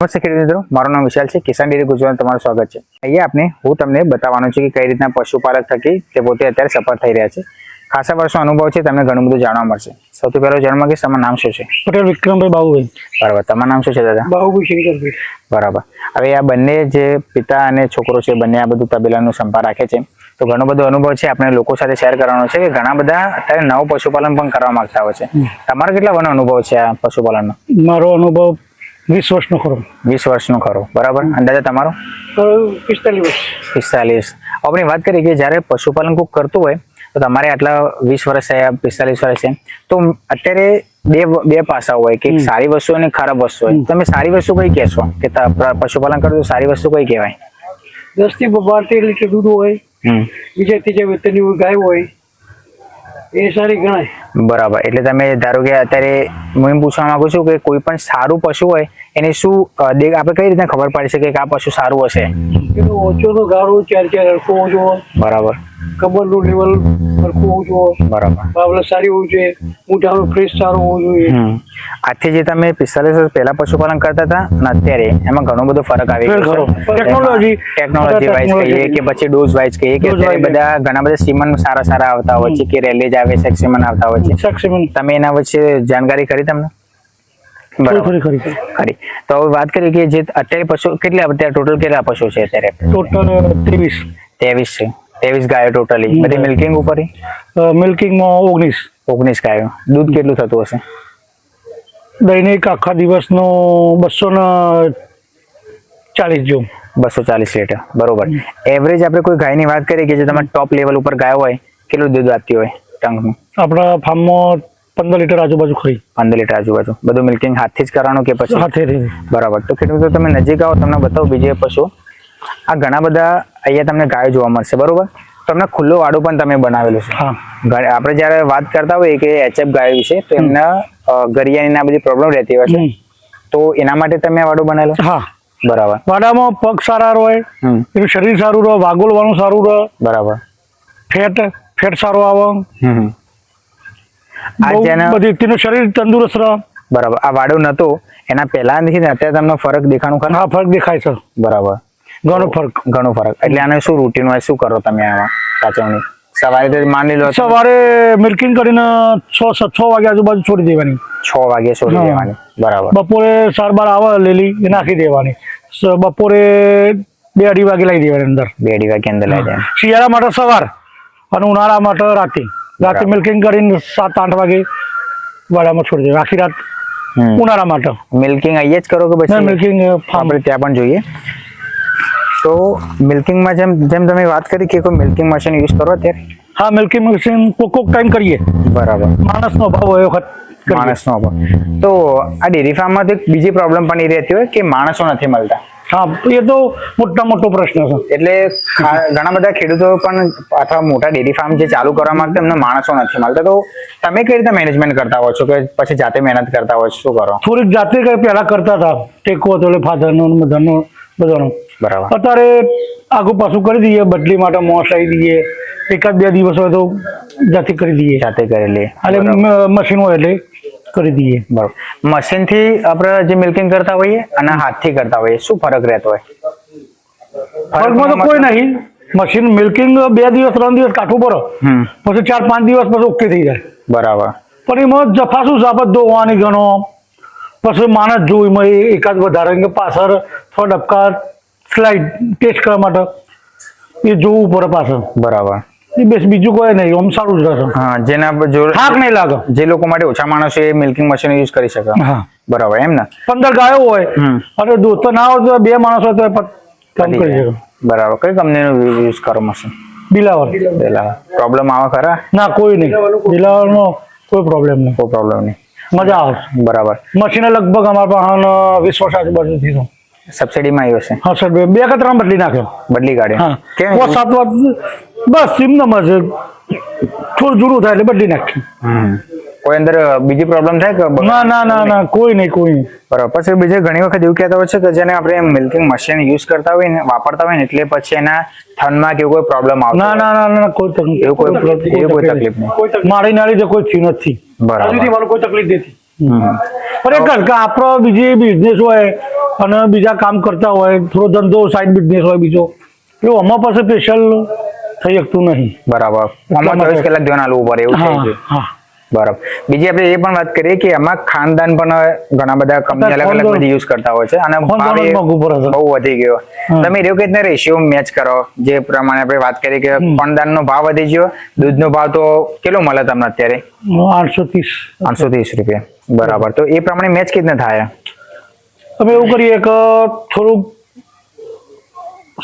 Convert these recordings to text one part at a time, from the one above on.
નમસ્તે ખેડૂત મિત્રો મારું નામ વિશાલ છે કિસાન ડેરી ગુજરાત તમારું સ્વાગત છે. અહીંયા આપણે હું તમને બતાવવાનું છું કે કઈ રીતના પશુપાલક થકી તે પોતે અત્યારે સફળ થઈ રહ્યા છે. ખાસા વર્ષો અનુભવ છે તમને ઘણું બધું જાણવા મળશે. સૌથી પહેલો જન્મ કે તમારું નામ શું છે? પટેલ વિક્રમભાઈ બાબુભાઈ બરાબર તમારું નામ શું છે દાદા? બાબુભાઈ શંકરભાઈ. બરાબર. હવે આ બંને જે પિતા અને છોકરો છે બંને આ બધું તબેલાનું સંભાળ રાખે છે. તો ઘણો બધો અનુભવ છે આપણે લોકો સાથે શેર કરવાનો છે કે ઘણા બધા અત્યારે નવું પશુપાલન પણ કરવા માંગતા હોય છે. તમારો કેટલા વનો અનુભવ છે આ પશુપાલનનો? મારો અનુભવ વીસ વર્ષનો ખરો. વીસ વર્ષનો ખરો. બરાબર? અંદાજે તમારો? પિસ્તાલીસ વર્ષ. પિસ્તાલીસ. આપણે વાત કરીએ કે જ્યારે પશુપાલન કોઈક કરતું હોય તો તમારે આટલા વીસ વર્ષ થયા પિસ્તાલીસ વર્ષ છે તો અત્યારે બે બે પાસા હોય કે સારી વસ્તુ અને ખરાબ વસ્તુ હોય. તમે સારી વસ્તુ કઈ કહેશો કે પશુપાલન કરો તો સારી વસ્તુ કઈ કહેવાય? દસથી બાર તેર લીટર દૂધ હોય બીજા ત્રીજા વેતનની ગાય હોય એ સારી ગણાય. બરાબર. એટલે તમે ધારો કે અત્યારે હું એમ પૂછવા માંગુ છું કે કોઈ પણ સારું પશુ હોય એને શું આપણે કઈ રીતે ખબર પડી શકે કે આ પશુ સારું હશે? ઓછો તો ગાળો ચાર ચાર હરખો હોવું જોઈએ. બરાબર. કમરનું લેવલ હરખું હોવું જોઈએ. બરાબર. બાબલા સારી હોવું જોઈએ. મોઢાનો ફ્રેશ સારું હોવું જોઈએ. આજથી જે તમે પિસ્તાલીસ વર્ષ પહેલા પશુપાલન કરતા હતા અને અત્યારે એમાં ઘણો બધો ફરક આવી ગયો ટેકનોલોજી ટેકનોલોજી વાઇઝ કહીએ. કે પછી ડોઝ વાઇઝ કહીએ કે અત્યારે બધા ઘણા બધા સીમન સારા સારા આવતા હોય છે કે રેલેજ આવે છે સિમન આવતા હોય છે. તમે એના વચ્ચે જાણકારી કરી તમને? બરાબર. ખરી ખરી તો હવે વાત કરીએ કે જે અત્યારે પશુ કેટલા અત્યારે ટોટલ કેટલા પશુ છે અત્યારે? ટોટલ ત્રેવીસ. ત્રેવીસ છે. ત્રેવીસ ગાયો ટોટલી બધી મિલ્કિંગ ઉપર? મિલ્કિંગમાં ઓગણીસ. ઓગણીસ ગાયો. દૂધ કેટલું થતું હશે? દૈનિક આખા દિવસનો બસો ને ચાલીસ જો બસો ચાલીસ લીટર. બરોબર. એવરેજ આપણે કોઈ ગાયની વાત કરીએ કે જે તમે ટોપ લેવલ ઉપર ગાય હોય કેટલું દૂધ આપતી હોય ટંકનું? આપણા ફાર્મમાં પંદર લીટર આજુબાજુ ખરી. પંદર લીટર આજુબાજુ. બધું મિલ્કિંગ હાથથી જ કરવાનું કે પછી? હાથેથી. બરાબર. તો ખેડૂતો તમે નજીક આવો તમને બતાવો બીજે પશુ. આ ઘણા બધા અહીંયા તમને ગાયો જોવા મળશે બરોબર? તમને ખુલ્લો વાડો પણ તમે બનાવેલું છે. આપણે જ્યારે વાત કરતા હોઈએ કે એચએફ ગાયો વિશે તો એમના ગરિયાની આ બધી પ્રોબ્લેમ રહેતી હોય છે. તો એના માટે તમે વાડો બનાવેલો? હા. બરાબર. વાડામાં પગ સારા રહે એનું શરીર સારું રહે વાગોલવાનું સારું રહે. બરાબર. ફેટ ફેટ સારો આવે હમ હમ. આ બહુ જેના બધી તેનું શરીર તંદુરસ્ત રહે. બરાબર. આ વાડો નતો એના પહેલા નથી ને અત્યારે તમને ફરક દેખાણું ખરા? હા ફરક દેખાય છે. બરાબર. ઘણો ફરક. ઘણો ફરક. એટલે આને શું રૂટીન વાઇઝ શું કરો તમે આમાં? સાચવણી. સવારે તો માની લો સવારે મિલ્કિંગ કરીને છ છ વાગે આજુબાજુ છોડી દેવાની. છ વાગે છોડી દેવાની. બરાબર. બપોરે સાર બાર આવે લેલી એ નાખી દેવાની. બપોરે બે અઢી વાગે લઈ દેવાની અંદર. બે અઢી વાગે અંદર લઈ જાય શિયાળા માટે સવાર અને ઉનાળા માટે રાતે. રાતે. મિલ્કિંગ કરીને સાત આઠ વાગે વાડામાં છોડી દેવાની આખી રાત ઉનાળા માટે. મિલ્કિંગ અહીંયા જ કરો કે પછી મિલ્કિંગ ફાર્મ ત્યાં પણ જોઈએ? તો મિલ્કિંગમાં જેમ જેમ તમે વાત કરી કે કોઈ મિલ્કિંગ મશીન યુઝ કરો અત્યારે? હા મિલ્કિંગ મશીન કોક કોક ટાઈમ કરીએ. બરાબર. માણસનો ભાવ હોય વખત. માણસનો પણ તો આ ડેરી ફાર્મમાં એક બીજી પ્રોબ્લેમ પણ એ રહેતી હોય કે માણસો નથી મળતા. હા એ તો મોટા મોટો પ્રશ્ન છે. એટલે ઘણા બધા ખેડૂતો પણ અથવા મોટા ડેરી ફાર્મ જે ચાલુ કરવા માંગતા એમને માણસો નથી મળતા. તો તમે કઈ રીતે મેનેજમેન્ટ કરતા હો છો કે પછી જાતે મહેનત કરતા હોય છો? શું કરો? થોડીક જાતે કઈ પહેલા કરતા હતા. ટેકો હતો એટલે ફાધરનો ને બધાનો બધાનો. બરાબર. અત્યારે આગુ પાછું કરી દઈએ. બદલી માટે મોસ આવી દઈએ. એકાદ બે દિવસ હોય તો જાતે કરી દઈએ. જાતે કરેલી એટલે મ- મશીન હોય એટલે. કરી દઈએ. બરાબર. મશીનથી આપણે જે મિલ્કિંગ કરતા હોઈએ અને હાથથી કરતા હોઈએ શું ફરક રહેતો હોય? ફરકમાં તો કોઈ નહીં. મશીન મિલ્કિંગ બે દિવસ ત્રણ દિવસ કાઠું પડે. પછી ચાર પાંચ દિવસ પછી ઓકે થઈ જાય. બરાબર. પણ એમાં જફા શું આપણે ધોવાની ગણો. પછી માણસ જોવું એમાં એકાદ વધારે કે પાછળ થોડા ડબકા સ્લાઇડ ટેસ્ટ કરવા માટે એ જોવું પડે પાછળ. બરાબર. બેસ બીજું કોઈ નહીં આમ સારું જ રહેશે. હા જેના થાક નહીં લાગે. જે લોકો માટે ઓછા માણસો એ મિલ્કિંગ મશીન યુઝ કરી શકે. હા. બરાબર એમ ને? પંદર ગાયો હોય અને દૂધ તો ના હોય તો બે માણસ હોય તો કામ કરી. શકે. બરાબર કઈ કંપનીનું યુઝ કરો મશીન બિલાવર. બિલાવર. પ્રોબ્લેમ આવે ખરા? ના કોઈ નહીં. બિલાવરનો કોઈ પ્રોબ્લેમ નહીં. કોઈ પ્રોબ્લેમ નહીં. મજા આવશે. બરાબર. મશીન લગભગ અમારા પાસે વીસ વર્ષ આજુબાજુ છે સબસિડીમાં આવ્યો છે. હા સર બે કે ત્રણ બદલી નાખ્યો. બદલી કાઢ્યો. હા. કેમ પાંચ સાત વાત બસ સિમના છે. થોડું જૂનું થાય એટલે બદલી નાખ્યું. કોઈ અંદર બીજી પ્રોબ્લેમ થાય કે ના ના ના ના કોઈ નહીં કોઈ નહીં. બરાબર. પછી બીજે ઘણી વખત એવું કહેતા હોય છે કે જેને આપણે મિલ્કિંગ મશીન યુઝ કરતા હોય ને વાપરતા હોય ને એટલે પછી એના થનમાં કે કોઈ પ્રોબ્લેમ આવતો ના ના ના ના કોઈ તકલીફ એવું કોઈ એવું કોઈ તકલીફ નહીં. મારી નાળી તો કોઈ થયું નથી. બરાબર. કોઈ તકલીફ નથી. હમ. પણ એક જ કે આપણો બીજી બિઝનેસ હોય અને બીજા કામ કરતા હોય થોડો ધંધો સાઈડ બિઝનેસ હોય બીજો એવું અમારા પાસે સ્પેશિયલ થઈ શકતું નહીં બરાબર. ચોવીસ કલાક ધ્યાન આલવું પડે એવું હા હા બરાબર. બીજી આપણે એ પણ વાત કરીએ કે આમાં ખાનદાન પણ ઘણા બધા કંપની અલગ અલગ બધી યુઝ કરતા હોય છે અને. બહુ વધી ગયો. તમે એવો કે રેશિયો મેચ કરો? જે પ્રમાણે આપણે વાત કરી કે ખાનદાન નો ભાવ વધી ગયો દૂધનો ભાવ તો કેટલો મળે તમને અત્યારે? આઠસો ત્રીસ આઠસો ત્રીસ રૂપિયા. બરાબર. તો એ પ્રમાણે મેચ કેટલા થાય? અમે એવું કરીએ કે થોડુંક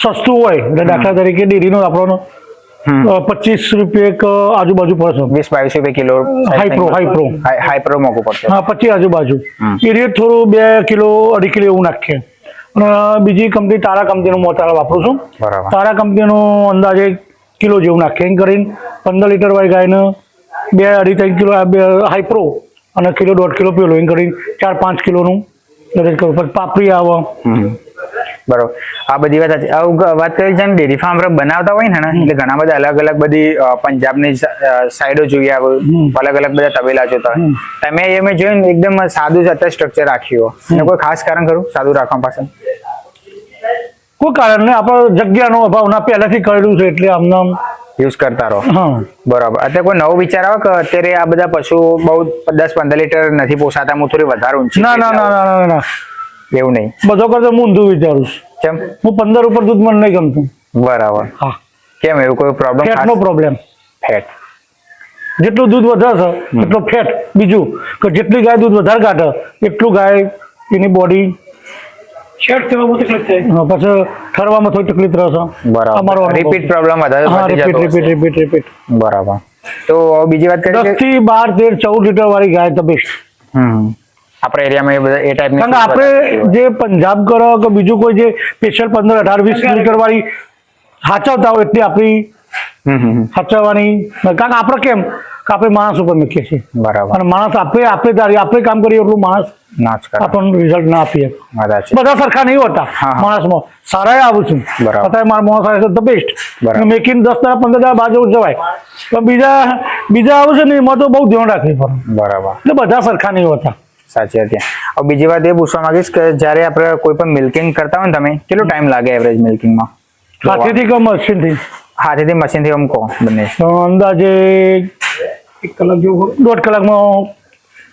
સસ્તું હોય દાખલા તરીકે ડેરીનો આપણો. પચીસ રૂપિયા આજુબાજુ પડશે. વીસ બાવીસ રૂપિયા kilo High pro high pro. High pro મોંઘું પડશે. હા પચીસ આજુબાજુ. એ રેટ થોડું બે કિલો અઢી કિલો એવું નાખીએ. અને બીજી કંપની તારા કંપનીનું મોટાળ વાપરું છું. તારા કંપનીનું અંદાજે કિલો જેવું નાખીએ એમ કરીને પંદર લીટર વાળી ગાયને બે અઢી ત્રણ કિલો આ બે હાઈ પ્રો અને કિલો દોઢ કિલો પેલો એમ કરીને ચાર પાંચ કિલોનું દરેક પાપડી આવે. બરોબર. આ બધી વાત. આવું વાત કરી છે ડેરી ફાર્મ બનાવતા હોય ને એટલે ઘણા બધા અલગ અલગ બધી પંજાબની સાઈડો જોઈએ અલગ અલગ બધા તબેલા જોતા. તમે એમ જોયું ને એકદમ સાદું જ અત્યારે સ્ટ્રક્ચર રાખ્યું અને કોઈ ખાસ કારણ ખરું? સાદું રાખવા પાછળ? કોઈ કારણ નહીં. આપણે જગ્યાનો અભાવ ના પહેલાથી કરેલું છે એટલે આમને આમ યુઝ કરતા રહો. બરાબર. અત્યારે કોઈ નવો વિચાર આવે કે અત્યારે આ બધા પશુ બહુ દસ પંદર લીટર નથી પોસાતા હું થોડી વધારે ના ના ના ના ના. એવું નહીં. બધો કરતો હું ઊંધું વિચારું છું. કેમ? હું પંદર ઉપર દૂધ મને નહીં ગમતું. બરાબર. હા. કેમ? એવું કોઈ પ્રોબ્લેમ ફેટનો પ્રોબ્લેમ ફેટ જેટલું દૂધ વધારે છે એટલું ફેટ બીજું કે જેટલી ગાય દૂધ વધારે કાઢે એટલું ગાય એની બોડી શેડ થવામાં તકલીફ થાય? પછી ઠરવામાં થોડી તકલીફ રહેશે અમારો બરાબર રિપીટ પ્રોબ્લેમ વધારે હા રિપીટ રિપીટ રિપીટ રિપીટ બરાબર. તો બીજી વાત કરીએ દસ કે થી બાર તેર ચૌદ લીટર વાળી ગાય તો બેસ્ટ હમ. આપણા એરિયામાં એ બધા એ ટાઈપની કારણ કે આપણે જે પંજાબ કરો કે બીજું કોઈ જે સ્પેશિયલ પંદર અઢાર વીસ લીટર વાળી સાચવતા હોય એટલી આપણી હમ હમ હમ. સાચવવાની કારણ કે આપણે કેમ? કે આપણે માણસ ઉપર મૂકીએ છીએ. બરાબર. અને માણસ આપણે આપણે ધારી આપણે કામ કરીએ એટલું માણસ ના જ કરે. આપણને રિઝલ્ટ ના આપીએ. બધા સરખા નહીં હોતા. માણસમાં. સારા આવું છું. બરાબર. અત્યારે મારા માણસ આવે છે ધ બેસ્ટ બરાબર. મેકિંગ દસ દાડા પંદર દાડા બાજુ જવાય. પણ બીજા બીજા આવું છે ને એમાં તો બહુ ધ્યાન રાખવી પડે. બરાબર. એટલે બધા સરખા નહીં હોતા. સાચી હતી હવે બીજી વાત એ પૂછવા માંગીશ કે જ્યારે આપણે કોઈ પણ મિલ્કિંગ કરતા હોય ને તમે કેટલો ટાઈમ લાગે એવરેજ મિલ્કિંગમાં હાથેથી કે મશીનથી હાથેથી મશીનથી આમ કહો બંને. તો અંદાજે એક કલાક જેવું દોઢ કલાકમાં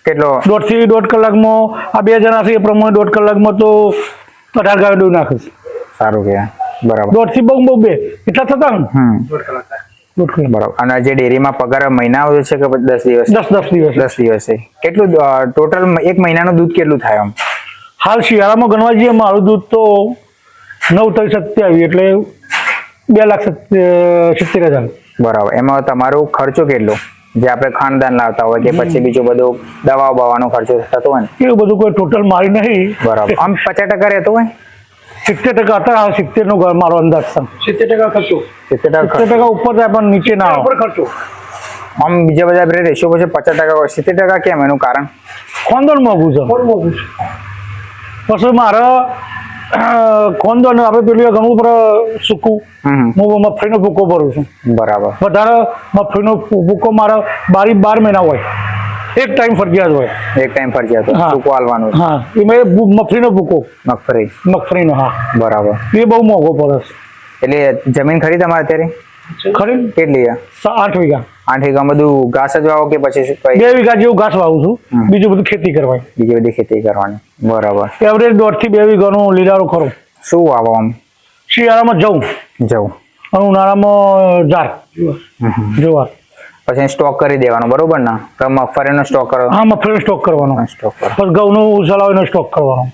કેટલો? દોઢથી દોઢ કલાકમાં આ બે જણા છે એ પ્રમાણે દોઢ કલાકમાં તો અઢાર ગાયો દૂધ નાખે સારું કહેવાય બરાબર. દોઢથી બહુ બહુ બે. એટલા થતા ને? દોઢ કલાક બરાબર. અને જે ડેરીમાં પગાર મહિના છે કે દસ દિવસ? દસ દસ દિવસ. દસ દિવસે. કેટલું ટોટલ એક મહિનાનું દૂધ કેટલું થાય આમ? હાલ શિયાળામાં ગણવા જઈએ મારું દૂધ તો નવ ત્રણ સત્યાવીસ એટલે બે લાખ સિત્તેર હજાર. બરાબર. એમાં તમારો ખર્ચો કેટલો? જે આપણે ખાનદાન લાવતા હોય કે પછી બીજો બધો દવા બવાનો ખર્ચો થતો હોય ને? એવું બધું કોઈ ટોટલ મારી નહીં. બરાબર. આમ પચાસ ટકા રહેતો હોય? સિત્તેર ટકા અત્યારે હા સિત્તેર નો મારો અંદાજ છે. સિત્તેર ટકા ખર્ચો. સિત્તેર ટકા સિત્તેર ટકા ઉપર થાય પણ નીચે ના ઉપર ખર્ચો. આમ બીજા બધા આપણે રેશિયો પછી પચાસ ટકા હોય. સિત્તેર ટકા કેમ એનું કારણ? ખોંદણ મોંઘું છે. મોંઘું છે. પછી મારે ખોંદણ આપણે પેલું ઘણું પર સૂકું. હમ. હું મગફળીનો ભૂકો ભરું છું. બરાબર. વધારે મગફળીનો ભૂકો મારો બારી બાર મહિના હોય. એક ટાઈમ ફરજિયાત હોય. એક ટાઈમ ફરજિયાત હોય. હા. આલવાનું હા. એમાં મગફળીનો ભૂકો. મગફળી. મગફળીનો હા. બરાબર. એ બહુ મોંઘો પડે એટલે જમીન ખરી તમારે અત્યારે? ખરી કેટલી આઠ વીઘા. આઠ વીઘા બધું ઘાસ જ વાવો કે પછી બે વીઘા જેવું ઘાસ વાવું છું. બીજું બધું ખેતી કરવાની. બીજી બધી ખેતી કરવાની. બરાબર. એવરેજ દોઢથી બે વીઘાનું લીલારો ખરો. શું વાવો આમ? શિયાળામાં જવું જવું અને ઉનાળામાં જાર. જુવાર. પછી સ્ટોક કરી દેવાનો બરોબર ને? તો મગફળીનો સ્ટોક કરો હા મગફળીનો સ્ટોક કરવાનો. સ્ટોક કરો. પછી ઘઉંનું ઉછલાવીનો સ્ટોક કરવાનો.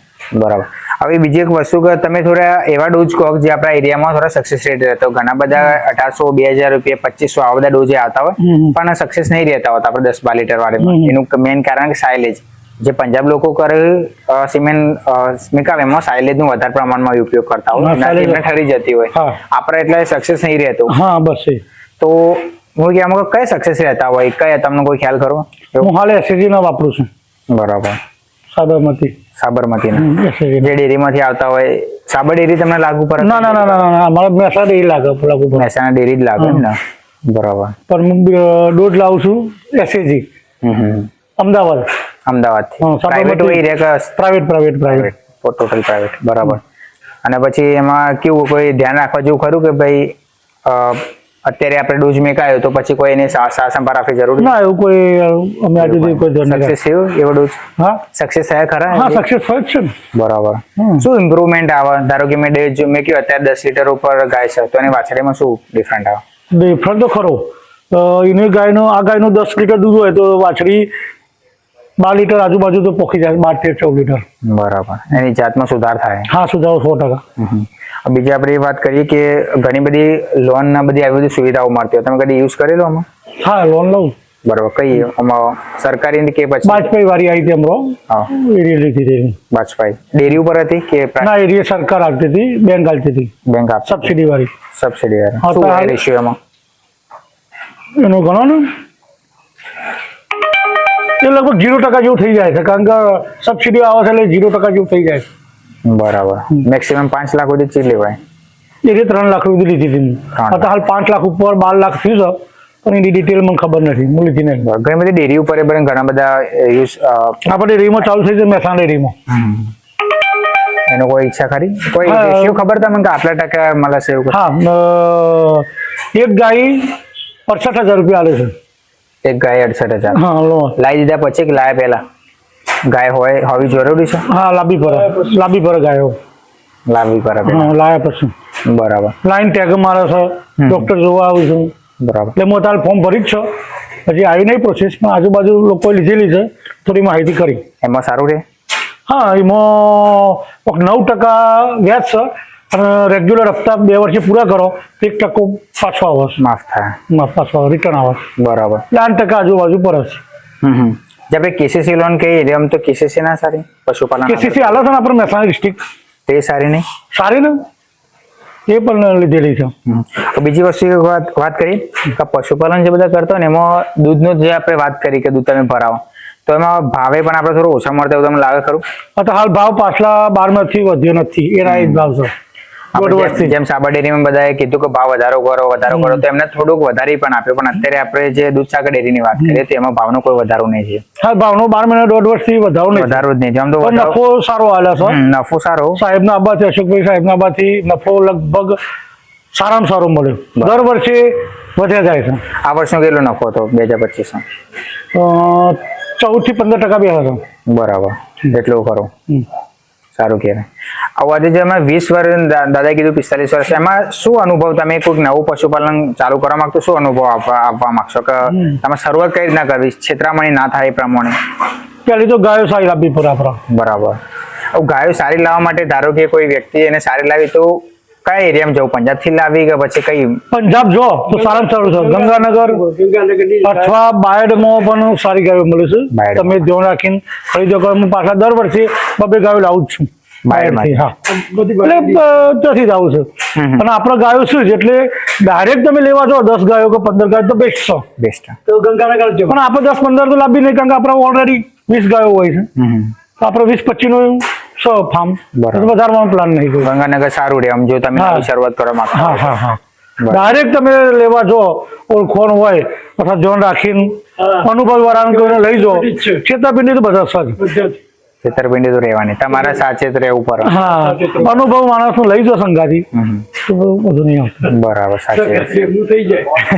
બરાબર. હવે બીજી એક વસ્તુ કે તમે થોડા એવા ડોઝ કહો જે આપણા એરિયામાં થોડા સક્સેસ રેટ રહેતો ઘણા બધા અઢારસો બે હજાર રૂપિયા પચીસો આવા બધા ડોઝે આવતા હોય પણ સક્સેસ નહીં રહેતા હોતા આપણે દસ બાર લીટર વાળી એનું મેઇન કારણ કે સાયલેજ જે પંજાબ લોકો કરે સિમેન્ટ સ્મિકાવ એમાં સાયલેજનું વધારે પ્રમાણમાં ઉપયોગ કરતા હોય. ઠરી જતી હોય. આપણે એટલે સક્સેસ નહીં રહેતું. હા બસ તો આમાં કઈ સક્સેસ રહેતા હોય કયા તમને કોઈ ખ્યાલ ખરો? એવું? હું હાલ એસએસજી નો વાપરું છું. બરાબર. સાબરમતી. સાબરમતી જે ડેરીમાંથી આવતા હોય સાબર ડેરી તમને લાગુ પડે? ના ના ના ના ના મારે મહેસાણા ડેરી લાગે લાગુ પડે. મહેસાણા ડેરી જ લાગે ને? બરાબર. પણ હું દૂધ લાવું છું હમ. અમદાવાદ. અમદાવાદ પ્રાઇવેટ હોય private private private total private બરાબર. અને પછી એમાં કેવું કોઈ ધ્યાન રાખવા જેવું ખરું કે ભાઈ અ, અત્યારે આપણે ડોઝ મેકાયો તો પછી કોઈ એને સા- સારસંભાળ આપવી જરૂર ના એવું કોઈ અમે આજે સુધી કોઈ સક્સેસ થયો? એવો ડોઝ? હા. સક્સેસ થયા ખરા? હા સક્સેસ થયો છે બરાબર. શું ઇમ્પ્રુવમેન્ટ આવે? ધારો કે મેં ડોઝ મેં કયો અત્યારે દસ લીટર ઉપર ગાય છે તો એની વાછડીમાં શું ડિફરન્ટ આવે? ડિફરન્ટ તો ખરો. એની ગાયનો આ ગાયનું દસ લીટર દૂધ હોય તો વાછડી બાર લીટર આજુબાજુ તો પોખી જાય બાર તેર ચૌદ લીટર. બરાબર. એની જાતમાં સુધાર થાય. હા સુધારો સો ટકા. બીજી આપણે વાત કરીએ કે ઘણી બધી લોન ના બધી આવી બધી સુવિધાઓ મળતી હોય. તમે કદી યુઝ કરેલો આમાં? હા લોન લઉં. બરોબર. કઈ આમાં સરકારી કે પછી? વાજપેયી વાળી આવી હતી હમણાં. હા. એરિયા લીધી હતી. વાજપેયી ડેરી ઉપર હતી કે ના એરિયા સરકાર આપતી હતી. બેંક આપતી હતી. બેંક આપ સબસિડી વાળી. સબસિડી વાળી. શું હોય રેશિયો એમાં? એનો ગણો ને એ લગભગ જીરો ટકા જેવું થઈ જાય છે. કારણ કે સબસિડી આવે છે એટલે જીરો ટકા જેવું થઈ જાય છે. બરાબર. મેક્સિમમ પાંચ લાખ સુધી ચી લેવાય. એ રીતે ત્રણ લાખ સુધી લીધી હતી. અત્યારે હાલ પાંચ લાખ ઉપર બાર લાખ થયું છે. પણ એની ડિટેલ મને ખબર નથી. હું લીધી નહીં. બરાબર. ઘણી બધી ડેરી ઉપર પણ ઘણા બધા યુઝ આપણે ડેરીમાં ચાલુ થઈ છે મહેસાણા ડેરીમાં એનો કોઈ ઈચ્છા ખરી? કોઈ. રેશિયો ખબર તમને કે આટલા ટકા મળે છે એવું હા એક ગાય અડસઠ હજાર રૂપિયા આલે છે. એક ગાય અડસઠ હજાર. હા લાવી દીધા પછી કે લાયા પહેલા? ગાય હોય હોવી જરૂરી છે? હા લાંબી પર લાંબી પર ગાયો લાંબી પર હા લાયા પછી. બરાબર. લાઈન ટેગ મારે છે ડોક્ટર જોવા આવું છું. બરાબર. એટલે હું તારે ફોર્મ ભરી જ છો. પછી આવી નહીં પ્રોસેસ પણ આજુબાજુ લોકોએ લીધેલી છે. થોડી માહિતી કરી. એમાં સારું રહે? હા એમાં નવ ટકા વ્યાજ છે. અને રેગ્યુલર હપ્તા બે વર્ષે પૂરા કરો તો એક ટકો પાછો આવે છે. માફ થાય. માફ પાછો રિટર્ન આવે. બરાબર. એટલે આઠ ટકા આજુબાજુ પર છે હમ હમ. જે આપણે કેસીસી લોન કહીએ આમ તો કેસીસી ના સારી પશુપાલન કેસીસી હાલે છે ને આપણે મહેસાણા ડિસ્ટ્રિક્ટ તે સારી નહીં સારી ને એ પણ લીધેલી છે બીજી વસ્તુ વાત વાત કરી કે પશુપાલન જે બધા કરતો ને એમાં દૂધનું જે આપણે વાત કરી કે દૂધ તમે ભરાવો તો એમાં ભાવે પણ આપણે થોડું ઓછા મળતા એવું તમને લાગે ખરું તો હાલ ભાવ પાછલા બારમાંથી વધ્યો નથી એ જ ભાવ છે જેમ- સાબર ડેરીમાં બધાએ કીધું કે ભાવ વધારો કરો વધારો કરો તો એમને થોડુંક વધારી પણ આપ્યો. પણ અત્યારે આપણે જે દૂધસાગર ડેરીની વાત કરીએ તો એમાં ભાવનો કોઈ વધારો નહીં છે. હા ભાવનો બાર મહિના દોઢ વર્ષથી વધારો નહીં વધારો જ નહીં. આમ તો નફો સારો હાલે છે નફો સારો. સાહેબના આબાથી અશોકભાઈ સાહેબના આબાથી નફો લગભગ સારામાં સારો મળ્યો. દર વર્ષે વધ્યા જાય છે. આ વર્ષનો કેટલો નફો હતો? બે હજાર પચીસ ચૌદથી પંદર ટકા બે હશે બરાબર. એટલું ખરું. હમ. સારું કહેવાય. આવું આજે જે અમે વીસ વર્ષ દાદા કીધું પિસ્તાલીસ વર્ષ. એમાં શું અનુભવ? તમે કોઈક નવું પશુપાલન ચાલુ કરવા માંગતો શું અનુભવ આપવા આપવા માંગશો? કે તમે શરૂઆત કઈ રીતના કરવી છેતરામણી ના થાય એ પ્રમાણે. પેલી તો ગાયો સારી લાવવી પૂરા બરાબર. ગાયો સારી લાવવા માટે ધારો કે કોઈ વ્યક્તિ એને સારી લાવી તો કયા એરિયામાં જવું? પંજાબથી લાવી કે પછી કઈ? પંજાબ જો તો સારામાં સારું છે. ગંગાનગર અથવા બાયડમાં પણ સારી ગાયો મળે છે. તમે ધ્યાન રાખીને ખરીદો કરો. હું પાછા દર વર્ષે બબે ગાયો લાવું જ છું. બાયડમાંથી. હા. એટલે ત્યાંથી જ આવું છે. અને આપણા ગાયો શું છે? એટલે ડાયરેક્ટ તમે લેવા જાઓ દસ ગાયો કે પંદર ગાયો તો બેસ્ટ છો. બેસ્ટ તો ગંગાનગર પણ આપણે દસ પંદર તો લાંબી નહીં કારણ કે આપણે ઓલરેડી વીસ ગાયો હોય છે. તો આપણે વીસ પચીસનું સો ફાર્મ બરાબર. વધારવાનો પ્લાન નહીં કર્યો ગંગાનગર સારું રહે આમ જો તમે નવી શરૂઆત કરવા માંગતા હા હા હા. ડાયરેક્ટ તમે લેવા જો ઓળખોણ હોય અથવા ધ્યાન રાખીને અનુભવ વાળાને કોઈને લઈ જાઓ છેતરપિંડી તો બધા સજ છેતરપિંડી તો રહેવાની. તમારા સાચેત રહેવું પડે. હા. અનુભવ માણસ લઈ જાઓ સંગાથી. તો બધું નહીં બરાબર બરાબર થઈ વાત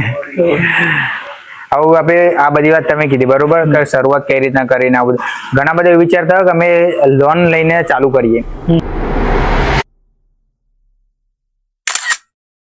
આવું આપણે આ બધી વાત તમે કીધી, બરોબર? શરૂઆત કઈ રીતના કરીને આવું ઘણા બધા વિચાર થયો કે અમે લોન લઈને ચાલુ કરીએ.